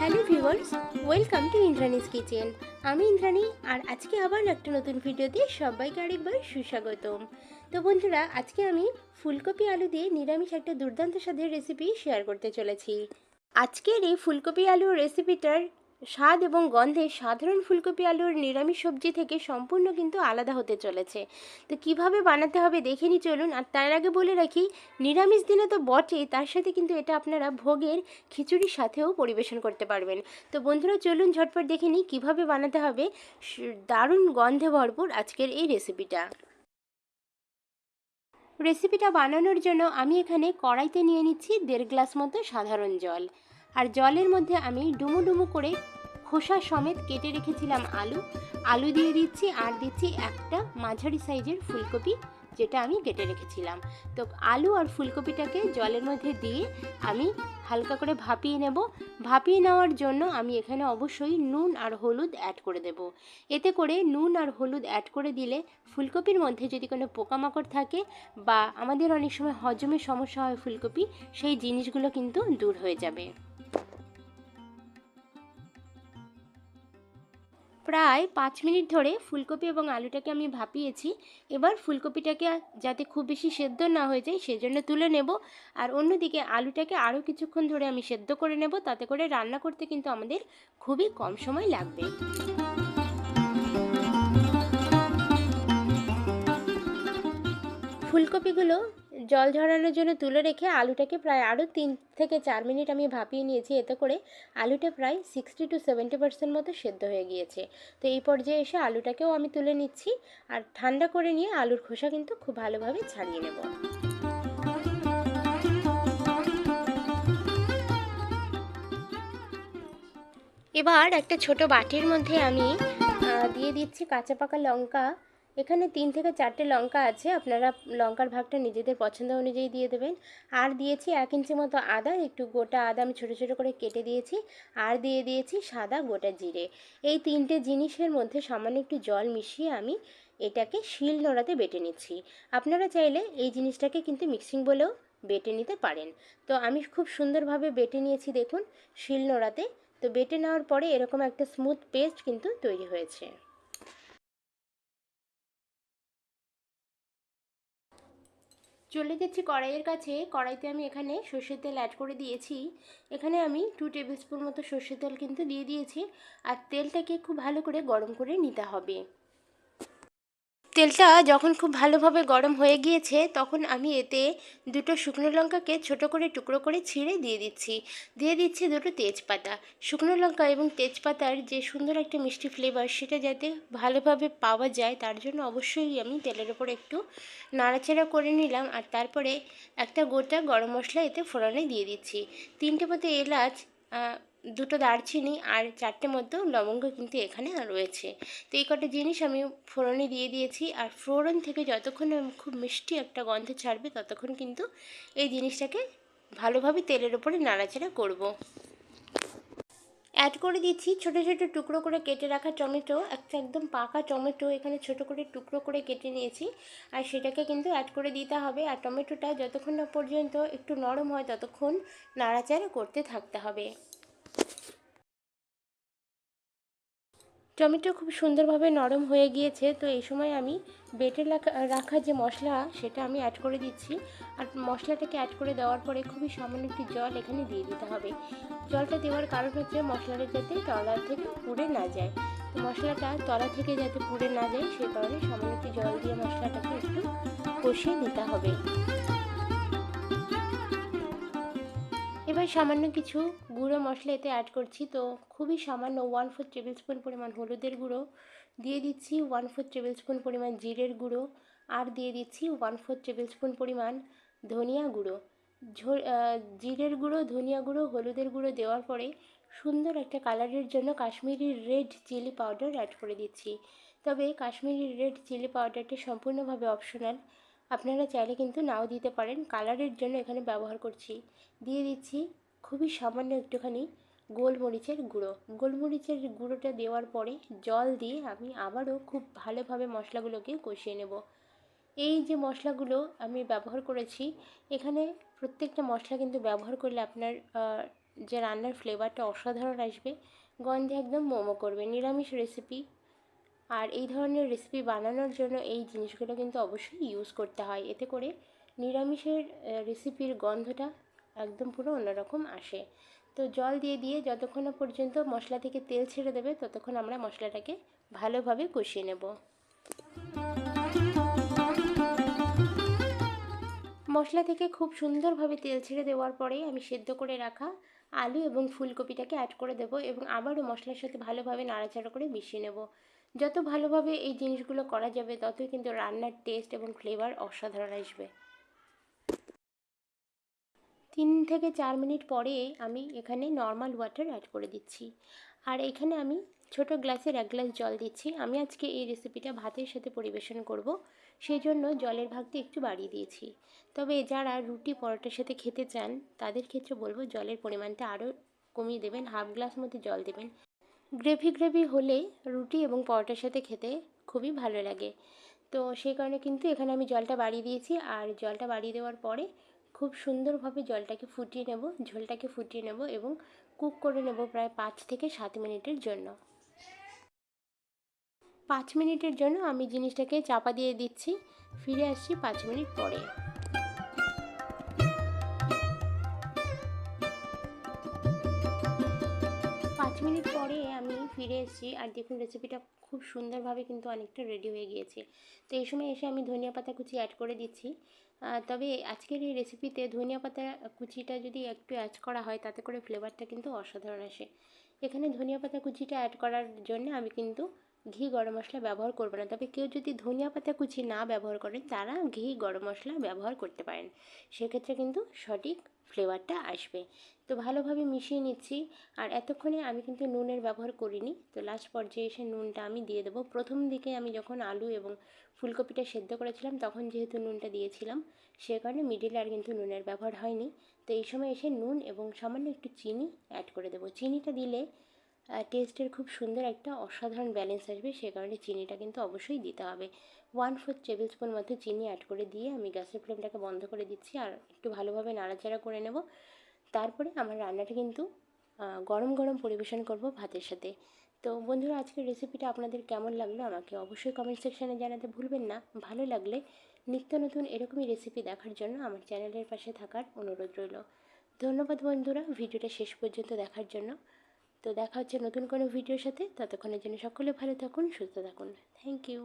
Hello viewers welcome to Indrani's kitchen আমি ইন্দ্রাণী, আর আজকে আবার একটা নতুন ভিডিওতে সবাইকে আরেকবার সুস্বাগতম। তো বন্ধুরা, আজকে আমি ফুলকপি আলু দিয়ে নিরামিষ একটা দুর্দান্ত স্বাদের রেসিপি শেয়ার করতে চলেছি। আজকের এই ফুলকপি আলু রেসিপিটার স্বাদ এবং গন্ধে সাধারণ ফুলকপি আলুর নিরামিষ সবজি থেকে সম্পূর্ণ কিন্তু আলাদা হতে চলেছে। তো কীভাবে বানাতে হবে দেখে নি চলুন। আর তার আগে বলে রাখি, নিরামিষ দিনে তো বটেই, তার সাথে কিন্তু এটা আপনারা ভোগের খিচুড়ির সাথেও পরিবেশন করতে পারবেন। তো বন্ধুরা, চলুন ঝটপট দেখে নিই, কীভাবে বানাতে হবে দারুণ গন্ধে ভরপুর আজকের এই রেসিপিটা। রেসিপিটা বানানোর জন্য আমি এখানে কড়াইতে নিয়ে নিচ্ছি দেড় গ্লাস মতো সাধারণ জল। আর জলের মধ্যে আমি ডুমো ডুমু করে খোসা সমেত কেটে রেখেছিলাম আলু। আলু দিয়ে দিচ্ছি, আর দিচ্ছি একটা মাঝারি সাইজের ফুলকপি, যেটা আমি কেটে রেখেছিলাম। তো আলু আর ফুলকপিটাকে জলের মধ্যে দিয়ে আমি হালকা করে ভাপিয়ে নেব। ভাপিয়ে নেওয়ার জন্য আমি এখানে অবশ্যই নুন আর হলুদ অ্যাড করে দেব। এতে করে নুন আর হলুদ অ্যাড করে দিলে ফুলকপির মধ্যে যদি কোনো পোকামাকড় থাকে বা আমাদের অনেক সময় হজমের সমস্যা হয় ফুলকপি, সেই জিনিসগুলো কিন্তু দূর হয়ে যাবে। প্রায় পাঁচ মিনিট ধরে ফুলকপি এবং আলুটাকে আমি ভাপিয়েছি। এবার ফুলকপিটাকে যাতে খুব বেশি সেদ্ধ না হয়ে যায় সেজন্য তুলে নেব। আর অন্যদিকে আলুটাকে আরও কিছুক্ষণ ধরে আমি সেদ্ধ করে নেব। তাতে করে রান্না করতে কিন্তু আমাদের খুবই কম সময় লাগবে। ফুলকপিগুলো জল ঝরানোর জন্য তুলে রেখে আলুটাকে প্রায় আরও তিন থেকে চার মিনিট আমি ভাপিয়ে নিয়েছি। এতে করে আলুটা প্রায় সিক্সটি টু সেভেন্টি পার্সেন্ট মতো সেদ্ধ হয়ে গিয়েছে। তো এই পর্যায়ে এসে আলুটাকেও আমি তুলে নিচ্ছি আর ঠান্ডা করে নিয়ে আলুর খোসা কিন্তু খুব ভালোভাবে ছাড়িয়ে নেব। এবার একটা ছোট বাটির মধ্যে আমি দিয়ে দিচ্ছি কাঁচা পাকা লঙ্কা এখানে তিন থেকে চারটে লঙ্কা আছে, আপনারা লঙ্কার ভাগটা নিজেদের পছন্দ অনুযায়ী দিয়ে দেবেন। আর দিয়েছি এক ইঞ্চি মতো আদা, একটু গোটা আদা আমি ছোটো ছোটো করে কেটে দিয়েছি। আর দিয়ে দিয়েছি সাদা গোটা জিরে। এই তিনটে জিনিসের মধ্যে সামান্য একটু জল মিশিয়ে আমি এটাকে শিল নোড়াতে বেটে নিচ্ছি। আপনারা চাইলে এই জিনিসটাকে কিন্তু মিক্সিং বলেও বেটে নিতে পারেন। তো আমি খুব সুন্দরভাবে বেটে নিয়েছি দেখুন, শিল নোড়াতে। তো বেটে নেওয়ার পরে এরকম একটা স্মুথ পেস্ট কিন্তু তৈরি হয়েছে। চলে যাচ্ছি কড়াইয়ের কাছে। কড়াইতে আমি এখানে সর্ষের তেল অ্যাড করে দিয়েছি। এখানে আমি টু টেবিল স্পুন মতো সর্ষের তেল কিন্তু দিয়ে দিয়েছি। আর তেলটাকে খুব ভালো করে গরম করে নিতে হবে। তেলটা যখন খুব ভালোভাবে গরম হয়ে গিয়েছে, তখন আমি এতে দুটো শুকনো লঙ্কাকে ছোট করে টুকরো করে ছিঁড়ে দিয়ে দিচ্ছি। দিয়ে দিচ্ছি দুটো তেজপাতা। শুকনো লঙ্কা এবং তেজপাতার যে সুন্দর একটা মিষ্টি ফ্লেভার সেটা যাতে ভালোভাবে পাওয়া যায়, তার জন্য অবশ্যই আমি তেলের ওপর একটু নাড়াচাড়া করে নিলাম আর তারপরে একটা গোটা গরম মশলা এতে ফোড়নে দিয়ে দিচ্ছি। তিনটে মতো এলাচ দুটো দারচিনি আর চারটে মতো লবঙ্গ কিন্তু এখানে রয়েছে তো এই কটা জিনিস আমি ফোড়নে দিয়ে দিয়েছি আর ফোড়ন থেকে যতক্ষণ খুব মিষ্টি একটা গন্ধ ছাড়বে ততক্ষণ কিন্তু এই জিনিসটাকে ভালোভাবে তেলের ওপরে নাড়াচাড়া করব। অ্যাড করে দিচ্ছি ছোটো ছোটো টুকরো করে কেটে রাখা টমেটো, একটা একদম পাকা টমেটো এখানে ছোটো করে টুকরো করে কেটে নিয়েছি আর সেটাকে কিন্তু অ্যাড করে দিতে হবে আর টমেটোটা যতক্ষণ না পর্যন্ত একটু নরম হয় ততক্ষণ নাড়াচাড়া করতে থাকতে হবে টমেটো খুব সুন্দরভাবে নরম হয়ে গিয়েছে, তো এই সময় আমি বেটে রাখা যে মশলা, সেটা আমি অ্যাড করে দিচ্ছি। আর মশলাটাকে অ্যাড করে দেওয়ার পরে খুবই সামান্য একটু জল এখানে দিয়ে দিতে হবে। জলটা দেওয়ার কারণ হচ্ছে মশলাটা যাতে তলা থেকে পুড়ে না যায়। তো মশলাটা তলা থেকে যাতে পুড়ে না যায় সেই কারণে সামান্য একটু জল দিয়ে মশলাটাকে একটু কষিয়ে নিতে হবে। সামান্য কিছু গুঁড়ো মশলা এতে অ্যাড করছি। তো খুবই সামান্য ওয়ান ফোর টেবিল স্পুন পরিমাণ হলুদের গুঁড়ো, দিয়ে দিচ্ছি ওয়ান ফোর টেবিল স্পুন পরিমাণ জিরের গুঁড়ো, আর দিয়ে দিচ্ছি ওয়ান ফোর টেবিল স্পুন পরিমাণ ধনিয়া গুঁড়ো। জিরের গুঁড়ো, ধনিয়া গুঁড়ো, হলুদের গুঁড়ো দেওয়ার পরে সুন্দর একটা কালারের জন্য Kashmiri red chilli powder add করে দিচ্ছি। তবে কাশ্মীরি রেড চিলি পাউডারটি সম্পূর্ণভাবে অপশনাল আপনারা চাইলে কিন্তু নাও দিতে পারেন। কালারের জন্য এখানে ব্যবহার করছি। দিয়ে দিচ্ছি খুবই সামান্য একটুখানি গোলমরিচের গুঁড়ো। গোলমরিচের গুঁড়োটা দেওয়ার পরে জল দিয়ে আমি আবারও খুব ভালোভাবে মশলাগুলোকে কষিয়ে নেব। এই যে মশলাগুলো আমি ব্যবহার করেছি, এখানে প্রত্যেকটা মশলা কিন্তু ব্যবহার করলে আপনার যে রান্নার ফ্লেভারটা অসাধারণ আসবে। গন্ধে একদম মোমো করবে। নিরামিষ রেসিপি আর এই ধরনের রেসিপি বানানোর জন্য এই জিনিসগুলো কিন্তু অবশ্যই ইউজ করতে হয়। এতে করে নিরামিষের রেসিপির গন্ধটা একদম পুরো অন্যরকম আসে। তো জল দিয়ে দিয়ে যতক্ষণ পর্যন্ত মশলা থেকে তেল ছেড়ে দেবে, ততক্ষণ আমরা মশলাটাকে ভালোভাবে কষিয়ে নেব। মশলা থেকে খুব সুন্দরভাবে তেল ছেড়ে দেওয়ার পরেই আমি সেদ্ধ করে রাখা আলু এবং ফুলকপিটাকে অ্যাড করে দেবো এবং আবারও মশলার সাথে ভালোভাবে নাড়াচাড়া করে মিশিয়ে নেব। যত ভালোভাবে এই জিনিসগুলো করা যাবে, ততই কিন্তু রান্নার টেস্ট এবং ফ্লেভার অসাধারণ আসবে। তিন থেকে চার মিনিট পরে আমি এখানে নর্মাল ওয়াটার অ্যাড করে দিচ্ছি। আর এখানে আমি ছোট গ্লাসের এক গ্লাস জল দিচ্ছি। আমি আজকে এই রেসিপিটা ভাতের সাথে পরিবেশন করব। সেই জন্য জলের ভাগটা একটু বাড়িয়ে দিয়েছি। তবে যারা রুটি পরোটার সাথে খেতে চান, তাদের ক্ষেত্রে বলব জলের পরিমাণটা আরও কমিয়ে দেবেন। হাফ গ্লাস মতো জল দেবেন। গ্রেভি গ্রেভি হলে রুটি এবং পরোটার সাথে খেতে খুবই ভালো লাগে। তো সেই কারণে কিন্তু এখানে আমি জলটা বাড়িয়ে দিয়েছি আর জলটা বাড়িয়ে দেওয়ার পরে খুব সুন্দরভাবে জলটাকে ফুটিয়ে নেব, ঝোলটাকে ফুটিয়ে নেব এবং কুক করে নেব প্রায় পাঁচ থেকে সাত মিনিটের জন্য। পাঁচ মিনিটের জন্য আমি জিনিসটাকে চাপা দিয়ে দিচ্ছি, ফিরে আসছি পাঁচ মিনিট পরে। ফিরে এসেছি আর দেখুন রেসিপিটা খুব সুন্দরভাবে কিন্তু অনেকটা রেডি হয়ে গিয়েছে। তো এই সময় এসে আমি ধনিয়া পাতা কুচি অ্যাড করে দিচ্ছি। তবে আজকের এই রেসিপিতে ধনিয়া পাতা কুচিটা যদি একটু অ্যাড করা হয়, তাতে করে ফ্লেভারটা কিন্তু অসাধারণ আসে। এখানে ধনিয়া পাতা কুচিটা অ্যাড করার জন্য আমি কিন্তু ঘি গরম মশলা ব্যবহার করবে না। তবে কেউ যদি ধনিয়া পাতা কুচি না ব্যবহার করেন, তারা ঘি গরম মশলা ব্যবহার করতে পারেন। সেক্ষেত্রে কিন্তু সঠিক ফ্লেভারটা আসবে। তো ভালোভাবে মিশিয়ে নিচ্ছি। আর এতক্ষণে আমি কিন্তু নুনের ব্যবহার করিনি। তো লাস্ট পর্যায়ে এসে নুনটা আমি দিয়ে দেবো। প্রথম দিকে আমি যখন আলু এবং ফুলকপিটা সেদ্ধ করেছিলাম, তখন যেহেতু নুনটা দিয়েছিলাম, সে কারণে মিডিলে আর কিন্তু নুনের ব্যবহার হয়নি। তো এই সময় এসে নুন এবং সামান্য একটু চিনি অ্যাড করে দেবো। চিনিটা দিলে টেস্টের খুব সুন্দর একটা অসাধারণ ব্যালেন্স আসবে, সে কারণে চিনিটা কিন্তু অবশ্যই দিতে হবে। ওয়ান ফোর্থ টেবিল স্পুন মতো চিনি অ্যাড করে দিয়ে আমি গ্যাসের ফ্লেমটাকে বন্ধ করে দিচ্ছি আর একটু ভালোভাবে নাড়াচাড়া করে নেব। তারপরে আমার রান্নাটা কিন্তু গরম গরম পরিবেশন করব ভাতের সাথে। তো বন্ধুরা, আজকের রেসিপিটা আপনাদের কেমন লাগল আমাকে অবশ্যই কমেন্ট সেকশানে জানাতে ভুলবেন না। ভালো লাগলে নিত্য নতুন এরকমই রেসিপি দেখার জন্য আমার চ্যানেলের পাশে থাকার অনুরোধ রইল। ধন্যবাদ বন্ধুরা ভিডিওটা শেষ পর্যন্ত দেখার জন্য। তো দেখা হচ্ছে নতুন কোনো ভিডিওর সাথে। ততক্ষণের জন্য সকলে ভালো থাকুন, সুস্থ থাকুন। Thank you